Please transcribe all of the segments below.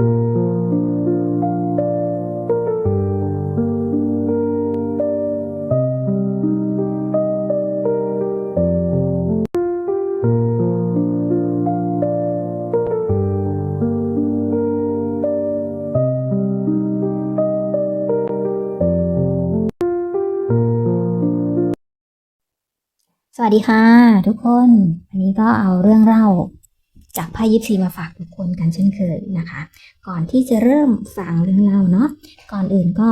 สวัสดีค่ะทุกคน วันนี้ก็เอาเรื่องเล่าจากไพ่ยิปซีมาฝาก กันเช่นเคยนะคะ ก่อนที่จะเริ่มฟังเรื่องเล่าเนาะก่อนอื่นก็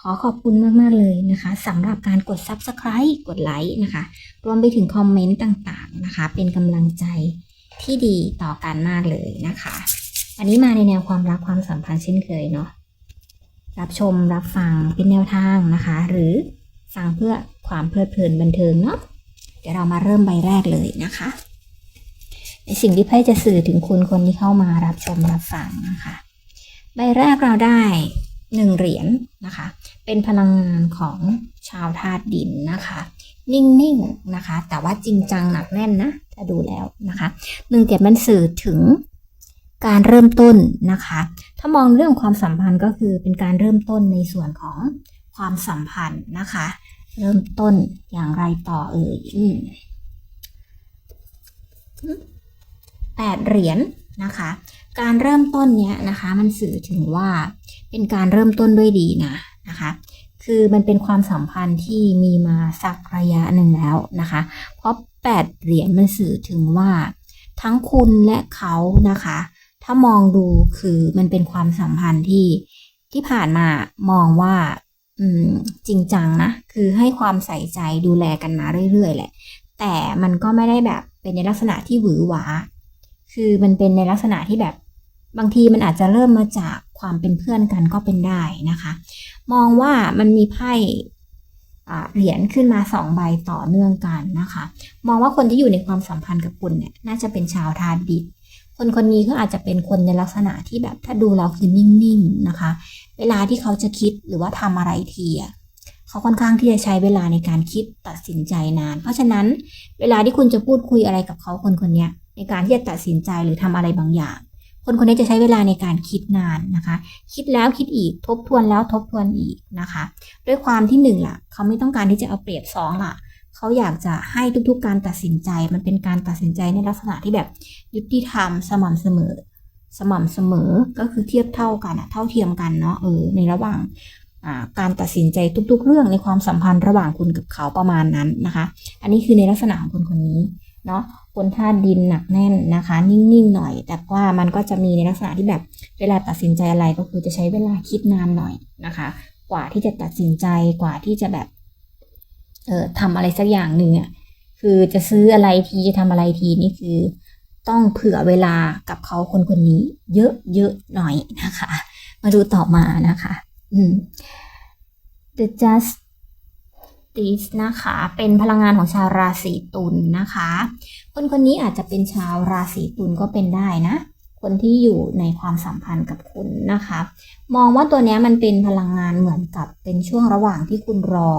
ขอขอบคุณมาก ๆ เลยนะคะสำหรับการกด Subscribe กดไลค์นะคะ รวมไปถึงคอมเมนต์ต่างๆนะคะ เป็นกำลังใจที่ดีต่อกันมากเลยนะคะ อันนี้มาในแนวความรักความสัมพันธ์เช่นเคยเนาะรับชมรับฟังเป็นแนวทางนะคะ หรือฟังเพื่อความเพลิดเพลินบันเทิงเนาะเดี๋ยวเรามาเริ่มใบแรกเลยนะคะ ในสิ่งที่ไพ่จะสื่อถึงคุณคนที่เข้ามารับชมรับฟังนะคะ ใบแรกเราได้หนึ่งเหรียญนะคะ เป็นพลังงานของชาวธาตุดินนะคะ นิ่งๆนะคะ แต่ว่าจริงจังหนักแน่นนะถ้าดูแล้วนะคะหนึ่งเจ็ดมันสื่อถึงการเริ่มต้นนะคะ ถ้ามองเรื่องความสัมพันธ์ก็คือเป็นการเริ่มต้นในส่วนของความสัมพันธ์นะคะ เริ่มต้นอย่างไรต่อเอ่ย อืมแปดเหรียญนะคะ การเริ่มต้นเนี้ยนะคะมันสื่อถึงว่าเป็นการเริ่มต้นด้วยดีนะนะคะ คือมันเป็นความสัมพันธ์ที่มีมาสักระยะหนึ่งแล้วนะคะ เพราะแปดเหรียญมันสื่อถึงว่า ทั้งคุณและเขานะคะ ถ้ามองดูคือมันเป็นความสัมพันธ์ที่ที่ผ่านมามองว่าจริงจังนะ คือให้ความใส่ใจดูแลกันมาเรื่อยๆแหละ แต่มันก็ไม่ได้แบบเป็นในลักษณะที่หวือหวา คือมันเป็นในลักษณะที่แบบบางทีมันอาจจะเริ่มมาจากความเป็นเพื่อนกันก็เป็นได้นะคะ มองว่ามันมีไพ่เหรียญขึ้นมาสองใบต่อเนื่องกันนะคะ มองว่าคนที่อยู่ในความสัมพันธ์กับคุณเนี่ยน่าจะเป็นชาวธาตุดินคนคนนี้ก็อาจจะเป็นคนในลักษณะที่แบบถ้าดูเราคือนิ่งๆนะคะ เวลาที่เขาจะคิดหรือว่าทำอะไรทีอะเขาค่อนข้างที่จะใช้เวลาในการคิดตัดสินใจนาน เพราะฉะนั้นเวลาที่คุณจะพูดคุยอะไรกับเขาคนคนนี้ ในการที่จะตัดสินใจหรือทำอะไรบางอย่าง คนคนนี้จะใช้เวลาในการคิดนานนะคะ คิดแล้วคิดอีกทบทวนแล้วทบทวนอีกนะคะ ด้วยความที่หนึ่งล่ะ เขาไม่ต้องการที่จะเอาเปรียบสองล่ะเขาอยากจะให้ทุกๆ การตัดสินใจ มันเป็นการตัดสินใจในลักษณะที่แบบยุติธรรมสม่ำเสมอ สม่ำเสมอก็คือเทียบเท่ากันอะเท่าเทียมกันเนาะเออในระหว่างการตัดสินใจทุกๆ เรื่องในความสัมพันธ์ระหว่างคุณกับเขาประมาณนั้นนะคะ อันนี้คือในลักษณะของคนคนนี้ เนาะคนธาตุดินหนักแน่นนะคะ นิ่งๆหน่อย แต่ว่ามันก็จะมีในลักษณะที่แบบเวลาตัดสินใจอะไรก็คือจะใช้เวลาคิดนานหน่อยนะคะ กว่าที่จะตัดสินใจกว่าที่จะแบบเอ่อทำอะไรสักอย่างหนึ่งอะคือจะซื้ออะไรทีจะทำอะไรทีนี่คือ ต้องเผื่อเวลากับเขาคนคนนี้ เยอะเยอะหน่อยนะคะ มาดูต่อมานะคะ อืม The Justice นะคะ เป็นพลังงานของชาวราศีตุลนะคะ คนคนนี้อาจจะเป็นชาวราศีตุลก็เป็นได้นะ คนที่อยู่ในความสัมพันธ์กับคุณนะคะ มองว่าตัวเนี้ยมันเป็นพลังงานเหมือนกับเป็นช่วงระหว่างที่คุณรอ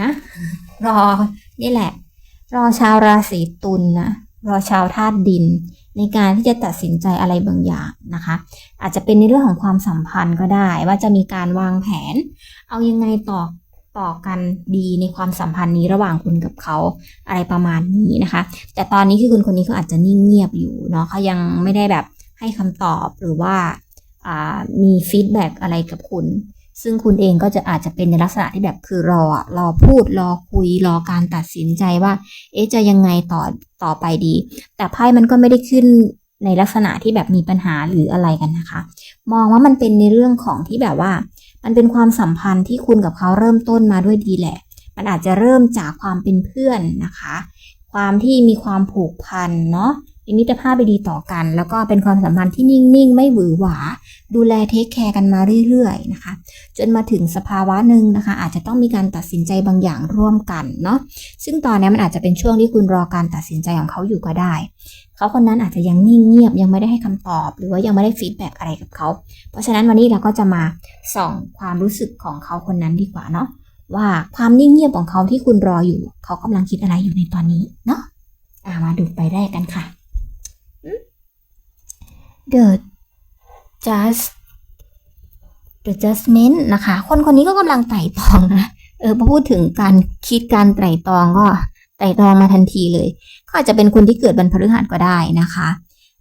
นะ รอนี่แหละ รอชาวราศีตุลนะรอชาวธาตุดิน ในการที่จะตัดสินใจอะไรบางอย่างนะคะ อาจจะเป็นในเรื่องของความสัมพันธ์ก็ได้ ว่าจะมีการวางแผน เอายังไงต่อ ต่อกันดีในความสัมพันธ์นี้ระหว่างคุณกับเขาอะไรประมาณนี้นะคะ แต่ตอนนี้คือคุณคนนี้เขาอาจจะนิ่งเงียบอยู่เนาะเขายังไม่ได้แบบให้คำตอบหรือว่ามีฟีดแบ็กอะไรกับคุณ ซึ่งคุณเองก็จะอาจจะเป็นในลักษณะที่แบบคือรอรอพูดรอคุยรอการตัดสินใจว่า เอ๊ะจะยังไงต่อต่อไปดี แต่ไพ่มันก็ไม่ได้ขึ้นในลักษณะที่แบบมีปัญหาหรืออะไรกันนะคะ มองว่ามันเป็นในเรื่องของที่แบบว่า มันเป็นความสัมพันธ์ที่คุณกับเขาเริ่มต้นมาด้วยดีแหละ มันอาจจะเริ่มจากความเป็นเพื่อนนะคะ ความที่มีความผูกพันเนาะมีมิตรภาพไปดีต่อกัน แล้วก็เป็นความสัมพันธ์ที่นิ่งๆ ไม่หวือหวา ดูแลเทคแคร์กันมาเรื่อยๆนะคะ จนมาถึงสภาวะหนึ่งนะคะ อาจจะต้องมีการตัดสินใจบางอย่างร่วมกันเนาะซึ่งตอนนี้มันอาจจะเป็นช่วงที่คุณรอการตัดสินใจของเขาอยู่ก็ได้ เขาคนนั้นอาจจะยังนิ่งเงียบยังไม่ได้ให้คำตอบ หรือว่ายังไม่ได้ฟีดแบ็กอะไรกับเขา เพราะฉะนั้นวันนี้เราก็จะมาส่องความรู้สึกของเขาคนนั้นดีกว่าเนาะว่าความนิ่งเงียบของเขาที่คุณรออยู่ เขากำลังคิดอะไรอยู่ในตอนนี้เนาะอ่ามาดูไปแรกกันค่ะ The just the judgment นะคะ คนคนนี้ก็กำลังไต่ตองนะ เออพอพูดถึงการคิดการไต่ตองก็ไต่ตองมาทันทีเลย ก็อาจจะเป็นคนที่เกิดวันพฤหัสก็ได้นะคะ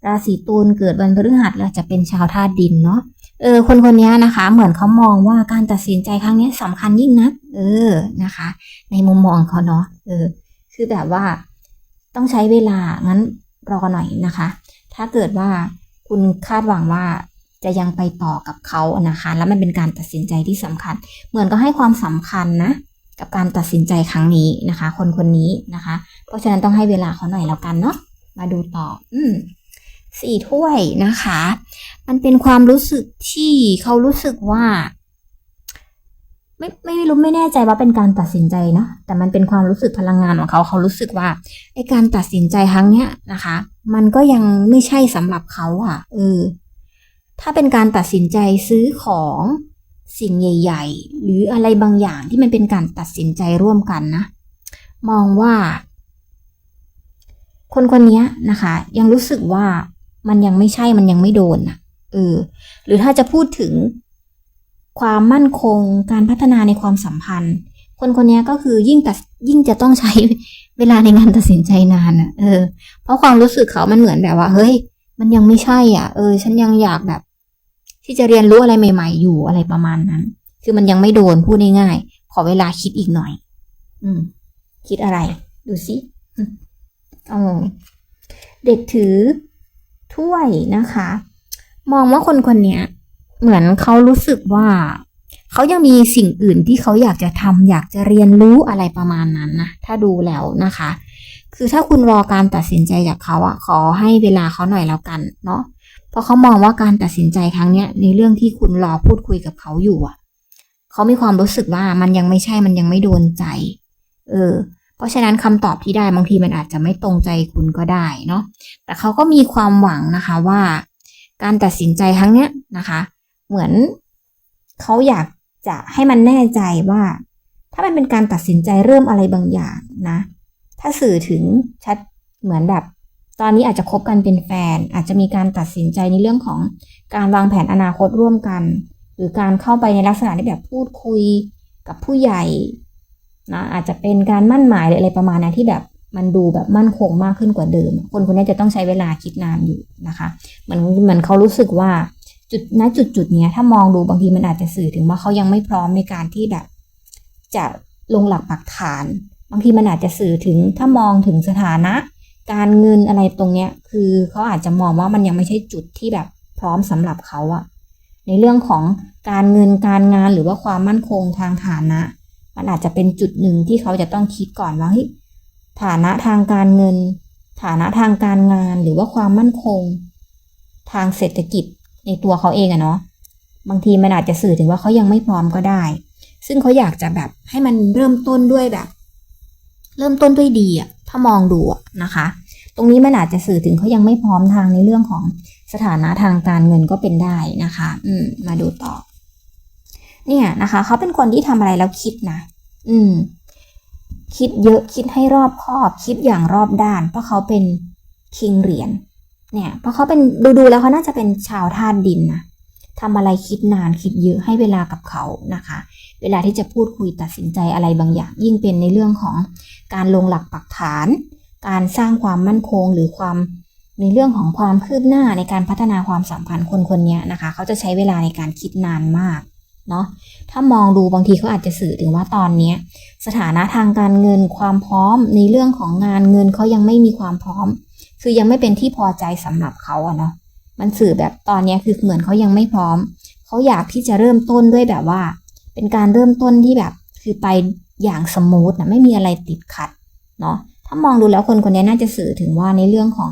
ราศีตุลเกิดวันพฤหัสแล้วจะเป็นชาวธาตุดินเนาะเออคนคนนี้นะคะ เหมือนเขามองว่าการตัดสินใจครั้งนี้สำคัญยิ่งนักเออนะคะ ในมุมมองเขาเนาะเออ คือแบบว่าต้องใช้เวลางั้นรอหน่อยนะคะ ถ้าเกิดว่าคุณคาดหวังว่าจะยังไปต่อกับเขานะคะ แล้วมันเป็นการตัดสินใจที่สำคัญ เหมือนก็ให้ความสำคัญนะ กับการตัดสินใจครั้งนี้นะคะ คนคนนี้นะคะ เพราะฉะนั้นต้องให้เวลาเขาหน่อยแล้วกันเนาะมาดูต่อ อืมสี่ถ้วยนะคะ มันเป็นความรู้สึกที่เขารู้สึกว่า ไม่ไม่รู้ไม่แน่ใจว่าเป็นการตัดสินใจเนาะแต่มันเป็นความรู้สึกพลังงานของเขาเขารู้สึกว่าไอการตัดสินใจครั้งเนี้ยนะคะ มันก็ยังไม่ใช่สำหรับเขาอะเออถ้าเป็นการตัดสินใจซื้อของ สิ่งใหญ่ ๆ หรืออะไรบางอย่างที่มันเป็นการตัดสินใจร่วมกันนะ มองว่า คนคนนี้นะคะ ยังรู้สึกว่ามันยังไม่ใช่มันยังไม่โดนอะเออ หรือถ้าจะพูดถึงความมั่นคงการพัฒนาในความสัมพันธ์ คนคนนี้ก็คือยิ่งตัดยิ่งจะต้องใช้เวลาในงานตัดสินใจนานอะ เออ เพราะความรู้สึกเขามันเหมือนแบบว่า เฮ้ย มันยังไม่ใช่อะ เออ ฉันยังอยากแบบ ที่จะเรียนรู้อะไรใหม่ ๆ อยู่อะไรประมาณนั้น คือมันยังไม่โดนพูดง่ายๆขอเวลาคิดอีกหน่อย อืม คิดอะไร ดูสิอ๋อเด็กถือถ้วยนะคะ มองว่าคนคนนี้เหมือนเขารู้สึกว่าเขายังมีสิ่งอื่นที่เขาอยากจะทำอยากจะเรียนรู้อะไรประมาณนั้นนะถ้าดูแล้วนะคะ คือถ้าคุณรอการตัดสินใจจากเขาอะขอให้เวลาเขาหน่อยแล้วกัน เนาะ เพราะเขามองว่าการตัดสินใจครั้งเนี้ยในเรื่องที่คุณรอพูดคุยกับเขาอยู่อะเขามีความรู้สึกว่ามันยังไม่ใช่มันยังไม่โดนใจ เออ เพราะฉะนั้นคำตอบที่ได้บางทีมันอาจจะไม่ตรงใจคุณก็ได้เนาะแต่เขาก็มีความหวังนะคะว่า การตัดสินใจครั้งเนี้ยนะคะ เหมือนเขาอยากจะให้มันแน่ใจว่า ถ้ามันเป็นการตัดสินใจเริ่มอะไรบางอย่างนะ ถ้าสื่อถึงชัดเหมือนแบบ ตอนนี้อาจจะคบกันเป็นแฟน อาจจะมีการตัดสินใจในเรื่องของการวางแผนอนาคตร่วมกัน หรือการเข้าไปในลักษณะที่แบบพูดคุยกับผู้ใหญ่นะอาจจะเป็นการมั่นหมายหรืออะไรประมาณนั้นที่แบบมันดูแบบมั่นคงมากขึ้นกว่าเดิม คนคนนี้จะต้องใช้เวลาคิดนานอยู่นะคะเหมือนเหมือนเขารู้สึกว่าจุดณจุดจุดเนี้ยถ้ามองดูบางทีมันอาจจะสื่อถึงว่าเขายังไม่พร้อมในการที่แบบ จะลงหลักปักฐาน บางทีมันอาจจะสื่อถึงถ้ามองถึงสถานะ การเงินอะไรตรงเนี้ย คือเขาอาจจะมองว่ามันยังไม่ใช่จุดที่แบบพร้อมสำหรับเขาอะในเรื่องของการเงินการงานหรือว่าความมั่นคงทางฐานะ มันอาจจะเป็นจุดหนึ่งที่เขาจะต้องคิดก่อนว่าเฮ้ยฐานะทางการเงิน ฐานะทางการงานหรือว่าความมั่นคง ทางเศรษฐกิจในตัวเขาเองอะเนาะบางทีมันอาจจะสื่อถึงว่าเขายังไม่พร้อมก็ได้ ซึ่งเขาอยากจะแบบให้มันเริ่มต้นด้วยแบบ เริ่มต้นด้วยดีอะถ้ามองดูนะคะ ตรงนี้มันอาจจะสื่อถึงเขายังไม่พร้อมทางในเรื่องของสถานะทางการเงินก็เป็นได้นะคะ อืม มาดูต่อ เนี่ยนะคะ เขาเป็นคนที่ทำอะไรแล้วคิดนะ อืม คิดเยอะคิดให้รอบคอบคิดอย่างรอบด้าน เพราะเขาเป็นคิงเหรียญเนี่ยเพราะเขาเป็นดูดูแล้วเขาน่าจะเป็นชาวธาตุดินนะทำอะไรคิดนานคิดเยอะให้เวลากับเขานะคะ เวลาที่จะพูดคุยตัดสินใจอะไรบางอย่าง ยิ่งเป็นในเรื่องของการลงหลักปักฐาน การสร้างความมั่นคงหรือความในเรื่องของความคืบหน้าในการพัฒนาความสัมพันธ์คนคนนี้นะคะ เขาจะใช้เวลาในการคิดนานมากเนาะถ้ามองดูบางทีเขาอาจจะสื่อถึงว่าตอนนี้สถานะทางการเงินความพร้อมในเรื่องของงานเงินเขายังไม่มีความพร้อม คือยังไม่เป็นที่พอใจสำหรับเขาอะเนาะมันสื่อแบบตอนนี้คือเหมือนเขายังไม่พร้อม เขาอยากที่จะเริ่มต้นด้วยแบบว่า เป็นการเริ่มต้นที่แบบคือไปอย่างสมูทนะไม่มีอะไรติดขัดเนาะ ถ้ามองดูแล้วคนคนนี้น่าจะสื่อถึงว่าในเรื่องของ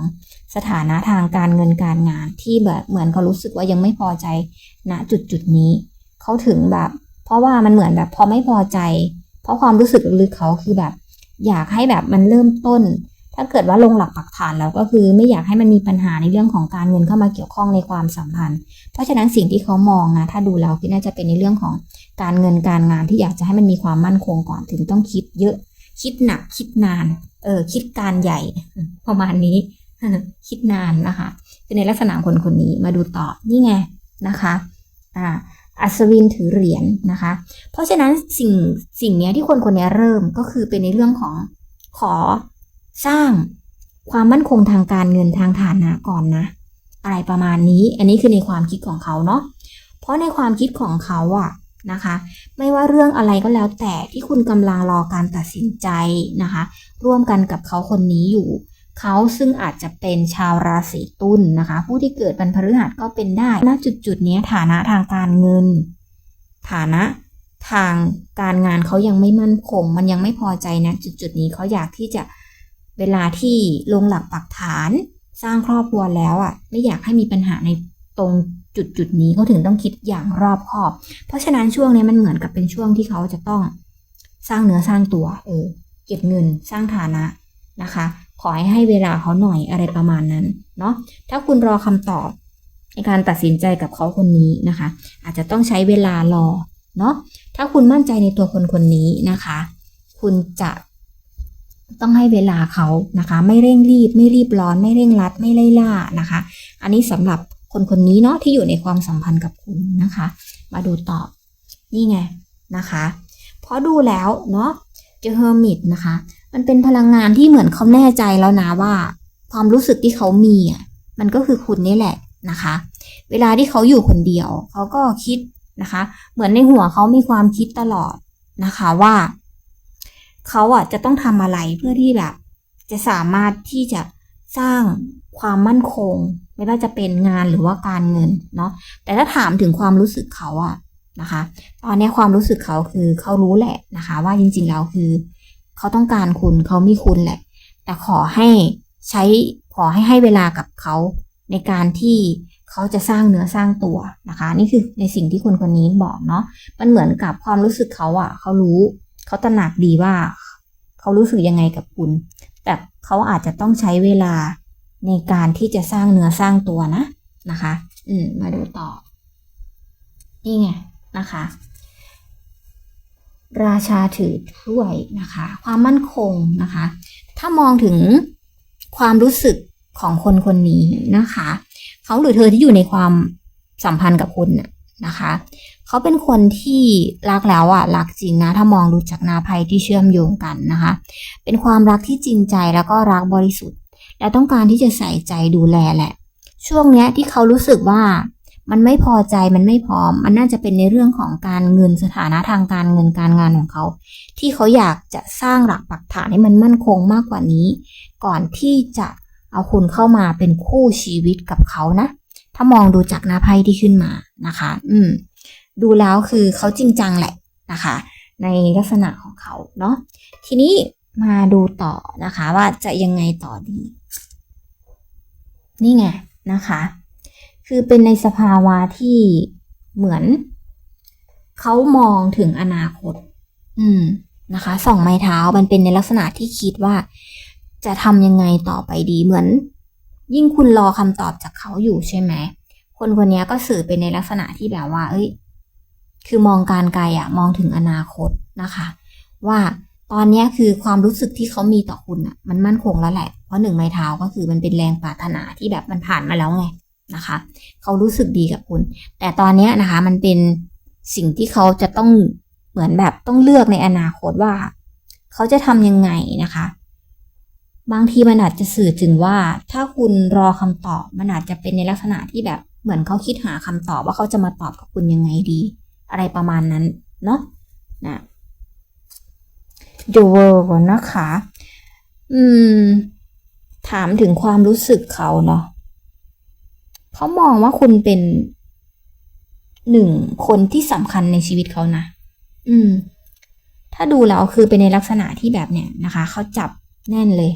สถานะทางการเงินการงาน ที่แบบเหมือนเขารู้สึกว่ายังไม่พอใจณจุดจุดนี้ เขาถึงแบบ เพราะว่ามันเหมือนแบบพอไม่พอใจ เพราะความรู้สึกลึกเขาคือแบบ อยากให้แบบมันเริ่มต้น ถ้าเกิดว่าลงหลักปักฐานแล้วก็คือไม่อยากให้มันมีปัญหาในเรื่องของการเงินเข้ามาเกี่ยวข้องในความสัมพันธ์ เพราะฉะนั้นสิ่งที่เขามองนะถ้าดูแล้วคือน่าจะเป็นในเรื่องของการเงินการงานที่อยากจะให้มันมีความมั่นคงก่อนถึงต้องคิดเยอะ คิดหนักคิดนาน เออคิดการใหญ่ประมาณนี้คิดนานนะคะคือในลักษณะคนคนนี้มาดูต่อนี่ไงนะคะอ่าอัศวินถือเหรียญนะคะ เพราะฉะนั้นสิ่งสิ่งนี้ที่คนคนนี้เริ่มก็คือเป็นในเรื่องของขอสร้างความมั่นคงทางการเงินทางฐานะก่อนนะ อะไรประมาณนี้ อันนี้คือในความคิดของเขาเนาะเพราะในความคิดของเขาอะ นะคะ ไม่ว่าเรื่องอะไรก็แล้วแต่ที่คุณกำลังรอการตัดสินใจนะคะ ร่วมกันกับเขาคนนี้อยู่ เขาซึ่งอาจจะเป็นชาวราศีตุลนนะคะ ผู้ที่เกิดวันพฤหัสก็เป็นได้ณจุดจุดนี้ฐานะทางการเงิน ฐานะทางการงานเขายังไม่มั่นคง มันยังไม่พอใจนะจุดจุดนี้เขาอยากที่จะเวลาที่ลงหลักปักฐานสร้างครอบครัวแล้วอะไม่อยากให้มีปัญหาในตรง จุดจุดนี้เขาถึงต้องคิดอย่างรอบคอบ เพราะฉะนั้นช่วงนี้มันเหมือนกับเป็นช่วงที่เขาจะต้องสร้างเนื้อสร้างตัว เออ เก็บเงินสร้างฐานะนะคะ ขอให้ให้เวลาเขาหน่อยอะไรประมาณนั้น เนาะ ถ้าคุณรอคำตอบในการตัดสินใจกับเขาคนนี้นะคะ อาจจะต้องใช้เวลารอ เนาะ ถ้าคุณมั่นใจในตัวคนคนนี้นะคะ คุณจะต้องให้เวลาเขานะคะ ไม่เร่งรีบ ไม่รีบร้อน ไม่เร่งรัด ไม่ไล่ล่านะคะ อันนี้สำหรับ คนคนนี้เนาะที่อยู่ในความสัมพันธ์กับคุณนะคะ มาดูตอบนี่ไงนะคะเพราะดูแล้วเนาะเจอเฮอร์มิตนะคะ มันเป็นพลังงานที่เหมือนเขาแน่ใจแล้วนะว่า ความรู้สึกที่เขามีอะมันก็คือคุณนี่แหละนะคะ เวลาที่เขาอยู่คนเดียว เขาก็คิดนะคะ เหมือนในหัวเขามีความคิดตลอดนะคะว่า เขาอะจะต้องทำอะไรเพื่อที่แบบ จะสามารถที่จะสร้าง ความมั่นคง ไม่ว่าจะเป็นงานหรือว่าการเงินเนาะแต่ถ้าถามถึงความรู้สึกเขาอะนะคะ ตอนนี้ความรู้สึกเขาคือเขารู้แหละนะคะ ว่าจริงๆแล้วคือ เขาต้องการคุณเขามีคุณแหละ แต่ขอให้ใช้ขอให้ให้เวลากับเขาในการที่เขาจะสร้างเนื้อสร้างตัวนะคะ นี่คือในสิ่งที่คนคนนี้บอกเนาะมันเหมือนกับความรู้สึกเขาอะเขารู้ เขาตระหนักดีว่า เขารู้สึกยังไงกับคุณ แต่เขาอาจจะต้องใช้เวลา ในการที่จะสร้างเนื้อสร้างตัวนะนะคะ อืมมาดูต่อ นี่ไงนะคะ ราชาถือถ้วยนะคะ ความมั่นคงนะคะ ถ้ามองถึงความรู้สึกของคนคนนี้นะคะ เขาหรือเธอที่อยู่ในความสัมพันธ์กับคุณนะคะ เขาเป็นคนที่รักแล้วอะรักจริงนะ ถ้ามองดูจากนาภัยที่เชื่อมโยงกันนะคะ เป็นความรักที่จริงใจแล้วก็รักบริสุทธิ์ และต้องการที่จะใส่ใจดูแลแหละ ช่วงเนี้ยที่เขารู้สึกว่ามันไม่พอใจมันไม่พร้อม มันน่าจะเป็นในเรื่องของการเงินสถานะทางการเงินการงานของเขา ที่เขาอยากจะสร้างหลักปักฐานให้มันมั่นคงมากกว่านี้ ก่อนที่จะเอาคุณเข้ามาเป็นคู่ชีวิตกับเขานะ ถ้ามองดูจากหน้าไพ่ที่ขึ้นมานะคะ อืม ดูแล้วคือเขาจริงจังแหละนะคะ ในลักษณะของเขาเนาะทีนี้ มาดูต่อนะคะ ว่าจะยังไงต่อดี นี่ไงนะคะ คือเป็นในสภาวะที่เหมือน เขามองถึงอนาคต อืมนะคะสองไม้เท้ามันเป็นในลักษณะที่คิดว่า จะทำยังไงต่อไปดีเหมือน ยิ่งคุณรอคำตอบจากเขาอยู่ใช่ไหมคนคนนี้ก็สื่อเป็นในลักษณะที่แบบว่า เอ้ย คือมองการไกลอะมองถึงอนาคตนะคะ ว่า ตอนนี้คือความรู้สึกที่เขามีต่อคุณอะมันมั่นคงแล้วแหละ เพราะหนึ่งไม้เท้าก็คือมันเป็นแรงปรารถนาที่แบบมันผ่านมาแล้วไงนะคะ เขารู้สึกดีกับคุณ แต่ตอนนี้นะคะมันเป็นสิ่งที่เขาจะต้องเหมือนแบบต้องเลือกในอนาคตว่า เขาจะทำยังไงนะคะ บางทีมันอาจจะสื่อถึงว่าถ้าคุณรอคำตอบมันอาจจะเป็นในลักษณะที่แบบเหมือนเขาคิดหาคำตอบว่าเขาจะมาตอบกับคุณยังไงดี อะไรประมาณนั้นเนาะนะ The World นะคะ อืม ถามถึงความรู้สึกเขาเนาะเขามองว่าคุณเป็นหนึ่งคนที่สำคัญในชีวิตเขานะ อืม ถ้าดูแล้วคือเป็นในลักษณะที่แบบเนี้ยนะคะ เขาจับแน่นเลย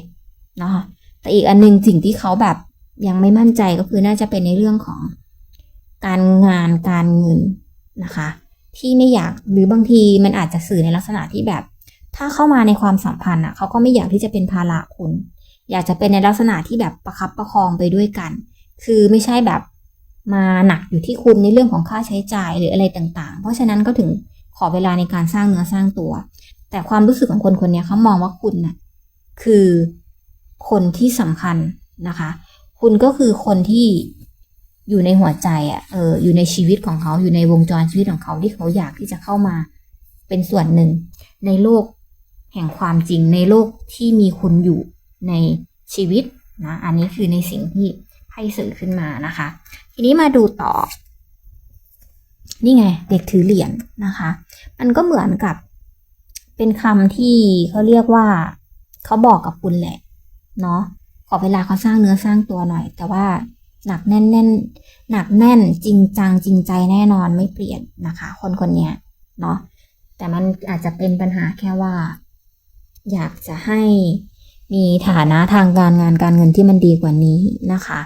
นะคะ แต่อีกอันหนึงสิ่งที่เขาแบบยังไม่มั่นใจก็คือน่าจะเป็นในเรื่องของการงานการเงินนะคะ ที่ไม่อยากหรือบางทีมันอาจจะสื่อในลักษณะที่แบบ ถ้าเข้ามาในความสัมพันธ์อะเขาก็ไม่อยากที่จะเป็นภาระคุณ อยากจะเป็นในลักษณะที่แบบประคับประคองไปด้วยกัน คือไม่ใช่แบบมาหนักอยู่ที่คุณในเรื่องของค่าใช้จ่ายหรืออะไรต่างๆ เพราะฉะนั้นก็ถึงขอเวลาในการสร้างเนื้อสร้างตัว แต่ความรู้สึกของคนคนนี้เขามองว่าคุณน่ะคือคนที่สำคัญนะคะ คุณก็คือคนที่อยู่ในหัวใจอะเอออยู่ในชีวิตของเขาอยู่ในวงจรชีวิตของเขาที่เขาอยากที่จะเข้ามาเป็นส่วนหนึ่ง ในโลก แห่งความจริงในโลกที่มีคุณอยู่ในชีวิตนะอันนี้คือในสิ่งที่ไพ่สื่อขึ้นมานะคะ ทีนี้มาดูต่อ นี่ไง เด็กถือเหรียญนะคะ มันก็เหมือนกับเป็นคำที่เขาเรียกว่าเขาบอกกับคุณแหละ เนาะขอเวลาเขาสร้างเนื้อสร้างตัวหน่อย แต่ว่าหนักแน่นแน่นหนักแน่นจริงจังจริงใจแน่นอนไม่เปลี่ยนนะคะ คนคนเนี้ยเนาะแต่มันอาจจะเป็นปัญหาแค่ว่า อยากจะให้มีฐานะทางการงานการเงินที่มันดีกว่านี้นะคะ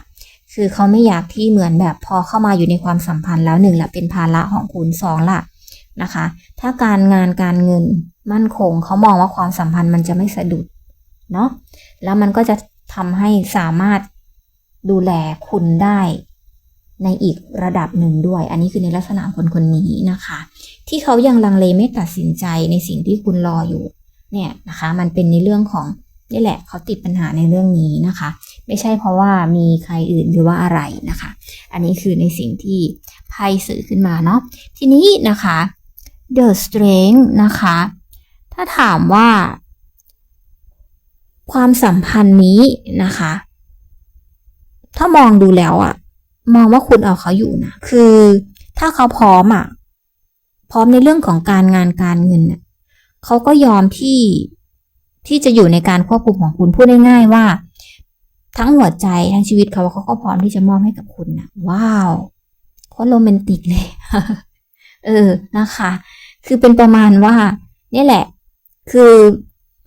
คือเขาไม่อยากที่เหมือนแบบพอเข้ามาอยู่ในความสัมพันธ์แล้วหนึ่งละเป็นภาระของคุณสองละนะคะ ถ้าการงานการเงินมั่นคงเขามองว่าความสัมพันธ์มันจะไม่สะดุดเนาะแล้วมันก็จะทำให้สามารถดูแลคุณได้ในอีกระดับหนึ่งด้วย อันนี้คือในลักษณะคนคนนี้นะคะ ที่เขายังลังเลไม่ตัดสินใจในสิ่งที่คุณรออยู่ เนี่ยนะคะมันเป็นในเรื่องของนี่แหละเขาติดปัญหาในเรื่องนี้นะคะ ไม่ใช่เพราะว่ามีใครอื่นหรือว่าอะไรนะคะ อันนี้คือในสิ่งที่ไพ่สื่อขึ้นมาเนาะทีนี้นะคะ the strength นะคะ ถ้าถามว่า ความสัมพันธ์นี้นะคะ ถ้ามองดูแล้วอะมองว่าคุณเอาเขาอยู่นะคือถ้าเขาพร้อมอะพร้อมในเรื่องของการงานการเงินน่ะ เขาก็ยอมที่ที่จะอยู่ในการควบคุมของคุณพูดง่ายๆว่า ทั้งหัวใจทั้งชีวิตเขาเขาก็พร้อมที่จะมอบให้กับคุณนะว้าวโคตรโรแมนติกเลย เออนะคะ คือเป็นประมาณว่าเนี่ยแหละ คือ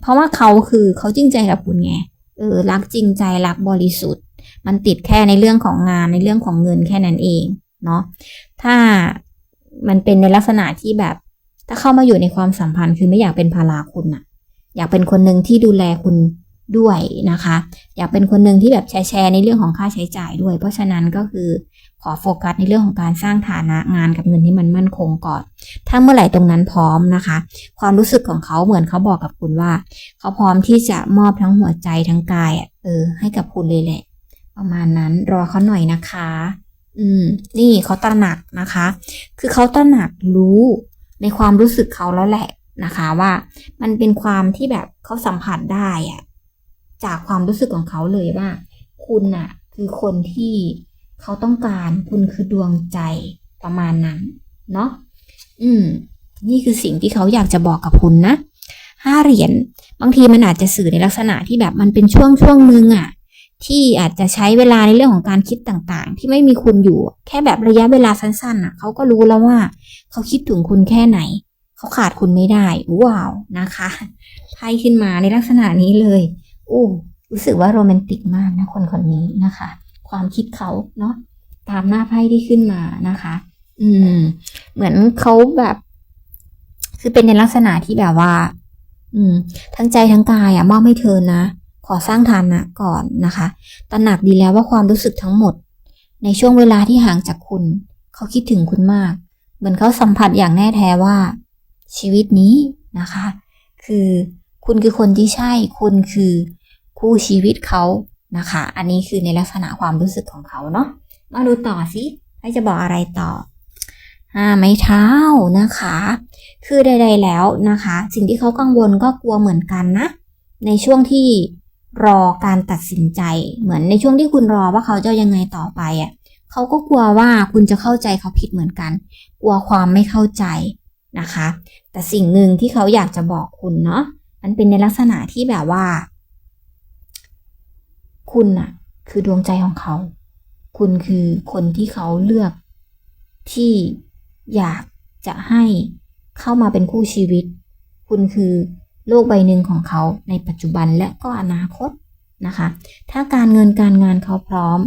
เพราะว่าเขาคือเขาจริงใจกับคุณไงเออรักจริงใจรักบริสุทธิ์ มันติดแค่ในเรื่องของงานในเรื่องของเงินแค่นั้นเอง เนาะถ้ามันเป็นในลักษณะที่แบบ ถ้าเข้ามาอยู่ในความสัมพันธ์คือไม่อยากเป็นภาระคุณอะอยากเป็นคนหนึ่งที่ดูแลคุณด้วยนะคะ อยากเป็นคนหนึ่งที่แบบแชร์ในเรื่องของค่าใช้จ่ายด้วย เพราะฉะนั้นก็คือขอโฟกัสในเรื่องของการสร้างฐานะงานกับเงินที่มันมั่นคงก่อน ถ้าเมื่อไหร่ตรงนั้นพร้อมนะคะ ความรู้สึกของเขาเหมือนเขาบอกกับคุณว่า เขาพร้อมที่จะมอบทั้งหัวใจทั้งกายเออ ให้กับคุณเลยแหละ ประมาณนั้นรอเขาหน่อยนะคะ อืม นี่เขาตระหนักนะคะ คือเขาตระหนักรู้ ในความรู้สึกเขาแล้วแหละนะคะว่ามันเป็นความที่แบบเขาสัมผัสได้อะจากความรู้สึกของเขาเลยว่า คุณน่ะ คือคนที่เขาต้องการคุณคือดวงใจประมาณนั้นเนาะอืม นี่คือสิ่งที่เขาอยากจะบอกกับคุณนะห้าเหรียญบางทีมันอาจจะสื่อในลักษณะที่แบบมันเป็นช่วงช่วงนึงอะ ที่อาจจะใช้เวลาในเรื่องของการคิดต่างๆ ที่ไม่มีคุณอยู่ แค่แบบระยะเวลาสั้นๆอะเขาก็รู้แล้วว่า เขาคิดถึงคุณแค่ไหน เขาขาดคุณไม่ได้ว้าวนะคะไพ่ขึ้นมาในลักษณะนี้เลยอู้รู้สึกว่าโรแมนติกมากนะคนคนนี้นะคะ ความคิดเขาเนาะตามหน้าไพ่ที่ขึ้นมานะคะ อืม เหมือนเขาแบบ คือเป็นในลักษณะที่แบบว่า อืม ทั้งใจทั้งกายอะมอบให้เธอนะ ขอสร้างฐานะก่อนนะคะ ตระหนักดีแล้วว่าความรู้สึกทั้งหมด ในช่วงเวลาที่ห่างจากคุณ เขาคิดถึงคุณมาก เหมือนเขาสัมผัสอย่างแน่แท้ว่า ชีวิตนี้นะคะ คือคุณคือคนที่ใช่ คุณคือคู่ชีวิตเขานะคะ อันนี้คือในลักษณะความรู้สึกของเขาเนาะ มาดูต่อสิให้จะบอกอะไรต่อห้าไม้เท้านะคะ คือใด ๆแล้วนะคะ สิ่งที่เขากังวลก็กลัวเหมือนกันนะ ในช่วงที่ รอการตัดสินใจ เหมือนในช่วงที่คุณรอว่าเขาจะยังไงต่อไปอะ่ะเขาก็กลัวว่าคุณจะเข้าใจเขาผิดเหมือนกัน กลัวความไม่เข้าใจนะคะ แต่สิ่งหนึ่งที่เขาอยากจะบอกคุณเนาะมันเป็นในลักษณะที่แบบว่า คุณน่ะคือดวงใจของเขา คุณคือคนที่เขาเลือก ที่อยากจะให้เข้ามาเป็นคู่ชีวิต คุณคือ โลกใบหนึ่งของเขาในปัจจุบันและก็อนาคตนะคะ ถ้าการเงินการงานเขาพร้อม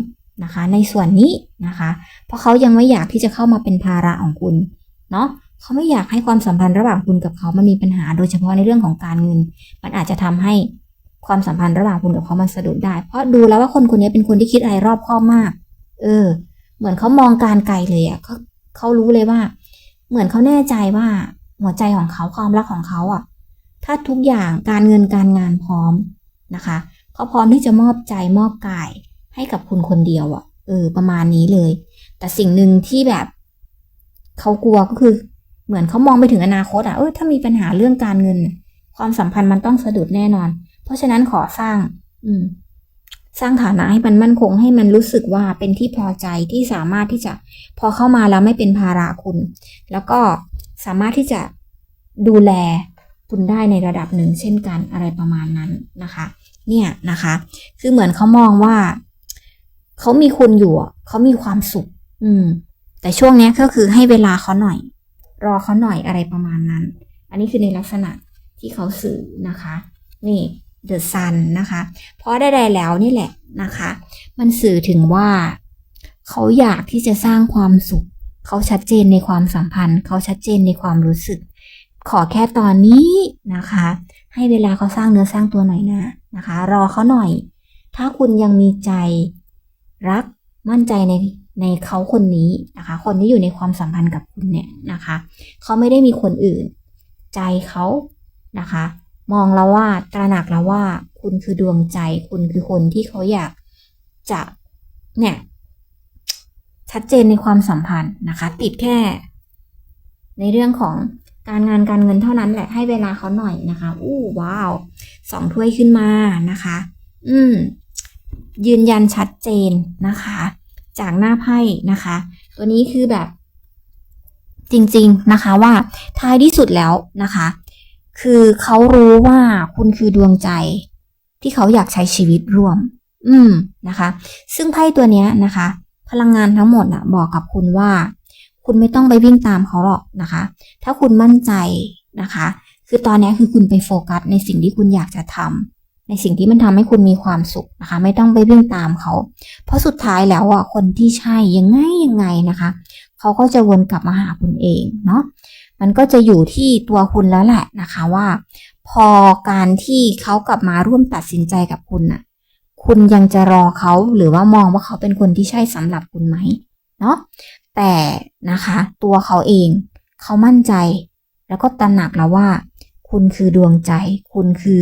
นะคะ ในส่วนนี้นะคะ เพราะเขายังไม่อยากที่จะเข้ามาเป็นภาระของคุณเนาะเขาไม่อยากให้ความสัมพันธ์ระหว่างคุณกับเขามันมีปัญหา โดยเฉพาะในเรื่องของการเงิน มันอาจจะทำให้ความสัมพันธ์ระหว่างคุณกับเขามันสะดุดได้ เพราะดูแล้วว่าคนคนนี้เป็นคนที่คิดอะไรรอบคอบมาก เออ เหมือนเขามองการไกลเลยอะ่ะเขาเขารู้เลยว่า เหมือนเขาแน่ใจว่าหัวใจของเขาความรักของเขาอะ ถ้าทุกอย่างการเงินการงานพร้อมนะคะเขาพร้อมที่จะมอบใจมอบกายให้กับคุณคนเดียวอะเออประมาณนี้เลย แต่สิ่งหนึ่งที่แบบเขากลัวก็คือเหมือนเขามองไปถึงอนาคตอะเออถ้ามีปัญหาเรื่องการเงิน ความสัมพันธ์มันต้องสะดุดแน่นอน เพราะฉะนั้นขอสร้าง อืม สร้างฐานะให้มันมั่นคงให้มันรู้สึกว่าเป็นที่พอใจที่สามารถที่จะ พอเข้ามาแล้วไม่เป็นภาระคุณ แล้วก็สามารถที่จะดูแล คุณได้ในระดับหนึ่งเช่นกันอะไรประมาณนั้นนะคะ เนี่ยนะคะ คือเหมือนเขามองว่า เขามีคุณอยู่เขามีความสุข อืม แต่ช่วงเนี้ยก็คือให้เวลาเขาหน่อย รอเขาหน่อยอะไรประมาณนั้น อันนี้คือในลักษณะที่เขาสื่อนะคะ นี่ The Sun นะคะ เพราะได้แล้วนี่แหละนะคะ มันสื่อถึงว่า เขาอยากที่จะสร้างความสุข เขาชัดเจนในความสัมพันธ์ เขาชัดเจนในความรู้สึก ขอแค่ตอนนี้นะคะ ให้เวลาเขาสร้างเนื้อสร้างตัวหน่อยนะนะคะ รอเขาหน่อย ถ้าคุณยังมีใจรักมั่นใจในในเขาคนนี้นะคะ คนที่อยู่ในความสัมพันธ์กับคุณเนี่ยนะคะเขาไม่ได้มีคนอื่น ใจเขานะคะ มองแล้วว่าตระหนักแล้วว่า คุณคือดวงใจ คุณคือคนที่เขาอยากจะเนี่ยชัดเจนในความสัมพันธ์นะคะ ติดแค่ ในเรื่องของ การงานการเงินเท่านั้นแหละให้เวลาเขาหน่อยนะคะ อู้ว้าวสองถ้วยขึ้นมานะคะ อืม ยืนยันชัดเจนนะคะ จากหน้าไพ่นะคะ ตัวนี้คือแบบ จริง ๆนะคะว่าท้ายที่สุดแล้วนะคะ คือเขารู้ว่าคุณคือดวงใจ ที่เขาอยากใช้ชีวิตร่วม อืมนะคะ ซึ่งไพ่ตัวเนี้ยนะคะ พลังงานทั้งหมดอะบอกกับคุณว่า คุณไม่ต้องไปวิ่งตามเขาหรอกนะคะ ถ้าคุณมั่นใจนะคะ คือตอนนี้คือคุณไปโฟกัสในสิ่งที่คุณอยากจะทำในสิ่งที่มันทำให้คุณมีความสุขนะคะ ไม่ต้องไปวิ่งตามเขา เพราะสุดท้ายแล้วอะคนที่ใช่ยังไงยังไงนะคะ เขาก็จะวนกลับมาหาคุณเองเนาะมันก็จะอยู่ที่ตัวคุณแล้วแหละนะคะว่า พอการที่เขากลับมาร่วมตัดสินใจกับคุณน่ะ คุณยังจะรอเขาหรือว่ามองว่าเขาเป็นคนที่ใช่สำหรับคุณไหมเนาะ แต่นะคะตัวเขาเองเขามั่นใจ แล้วก็ตระหนักแล้วว่า คุณคือดวงใจ คุณคือ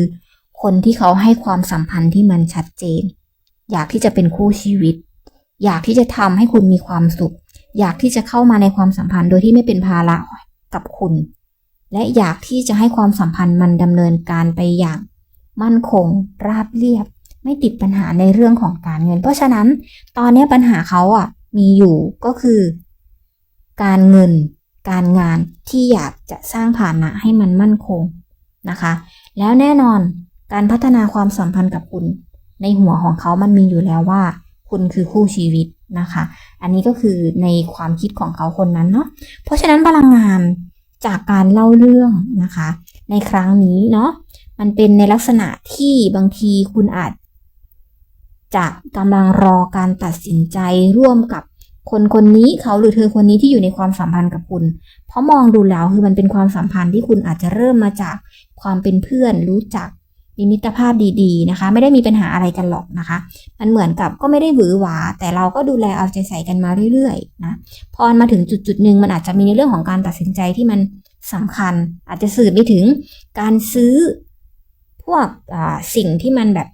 คนที่เขาให้ความสัมพันธ์ที่มันชัดเจน อยากที่จะเป็นคู่ชีวิต อยากที่จะทำให้คุณมีความสุข อยากที่จะเข้ามาในความสัมพันธ์โดยที่ไม่เป็นภาระกับคุณ และอยากที่จะให้ความสัมพันธ์มันดำเนินการไปอย่าง มั่นคง ราบเรียบ ไม่ติดปัญหาในเรื่องของการเงิน เพราะฉะนั้น ตอนนี้ปัญหาเขาอะ มีอยู่ก็คือ การเงิน การงานที่อยากจะสร้างฐานะให้มันมั่นคงนะคะ แล้วแน่นอนการพัฒนาความสัมพันธ์กับคุณ ในหัวของเขามันมีอยู่แล้วว่า คุณคือคู่ชีวิตนะคะ อันนี้ก็คือในความคิดของเขาคนนั้นเนาะเพราะฉะนั้นพลังงานจากการเล่าเรื่องนะคะ ในครั้งนี้เนาะมันเป็นในลักษณะที่บางทีคุณอาจ จะกำลังรอการตัดสินใจร่วมกับคนคนนี้เขาหรือเธอคนนี้ที่อยู่ในความสัมพันธ์กับคุณ เพราะมองดูแล้วคือมันเป็นความสัมพันธ์ที่คุณอาจจะเริ่มมาจากความเป็นเพื่อนรู้จักมีมิตรภาพดีๆนะคะ ไม่ได้มีปัญหาอะไรกันหรอกนะคะ มันเหมือนกับก็ไม่ได้หวือหวา แต่เราก็ดูแลเอาใจใส่กันมาเรื่อยๆนะพอมาถึงจุดจุดๆหนึ่งมันอาจจะมีในเรื่องของการตัดสินใจที่มันสำคัญ อาจจะสื่อไปถึงการซื้อพวกสิ่งที่มันแบบ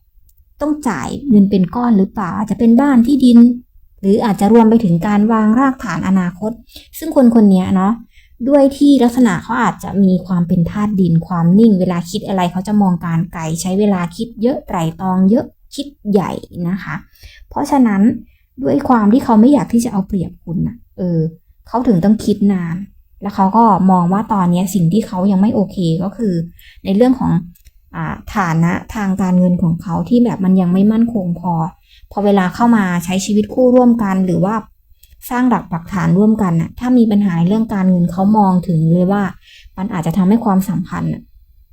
ต้องจ่ายเงินเป็นก้อนหรือเปล่า อาจจะเป็นบ้านที่ดิน หรืออาจจะรวมไปถึงการวางรากฐานอนาคต ซึ่งคนคนนี้เนาะด้วยที่ลักษณะเขาอาจจะมีความเป็นธาตุดินความนิ่ง เวลาคิดอะไรเขาจะมองการไกลใช้เวลาคิดเยอะไตรตองเยอะคิดใหญ่นะคะ เพราะฉะนั้นด้วยความที่เขาไม่อยากที่จะเอาเปรียบคุณนะเออเขาถึงต้องคิดนาน แล้วเขาก็มองว่าตอนนี้สิ่งที่เขายังไม่โอเคก็คือ ในเรื่องของ ฐานะทางการเงินของเขาที่แบบมันยังไม่มั่นคงพอ พอเวลาเข้ามาใช้ชีวิตคู่ร่วมกันหรือว่าสร้างหลักปักฐานร่วมกันน่ะ ถ้ามีปัญหาเรื่องการเงินเขามองถึงเลยว่า มันอาจจะทำให้ความสัมพันธ์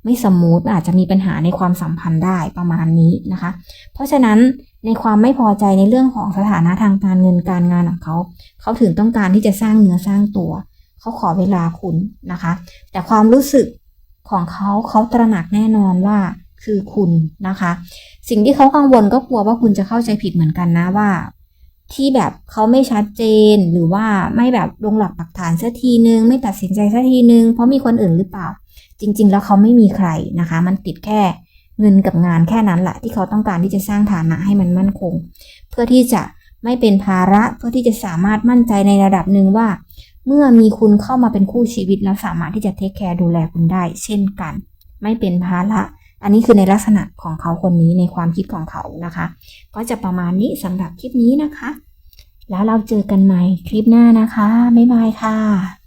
ไม่สมูทอาจจะมีปัญหาในความสัมพันธ์ได้ประมาณนี้นะคะ เพราะฉะนั้นในความไม่พอใจในเรื่องของสถานะทางการเงินการงานของเขาเขาถึงต้องการที่จะสร้างเนื้อสร้างตัว เขาขอเวลาคุณนะคะ แต่ความรู้สึก ของเขาเขาตระหนักแน่นอนว่าคือคุณนะคะ สิ่งที่เขากังวลก็กลัวว่าคุณจะเข้าใจผิดเหมือนกันนะว่า ที่แบบเขาไม่ชัดเจนหรือว่าไม่แบบลงหลักปักฐานสักทีนึง ไม่ตัดสินใจสักทีนึง เพราะมีคนอื่นหรือเปล่า จริง ๆ แล้วเขาไม่มีใครนะคะ มันติดแค่เงินกับงานแค่นั้นแหละที่เขาต้องการที่จะสร้างฐานะให้มันมั่นคง เพื่อที่จะไม่เป็นภาระเพื่อที่จะสามารถมั่นใจในระดับหนึ่งว่า เมื่อมีคุณเข้ามาเป็นคู่ชีวิตแล้วสามารถที่จะเทคแคร์ดูแลคุณได้ เช่นกัน ไม่เป็นภาระอันนี้คือในลักษณะของเขาคนนี้ในความคิดของเขานะคะ ก็จะประมาณนี้สำหรับคลิปนี้นะคะ แล้วเราเจอกันใหม่คลิปหน้านะคะบ๊ายบายค่ะ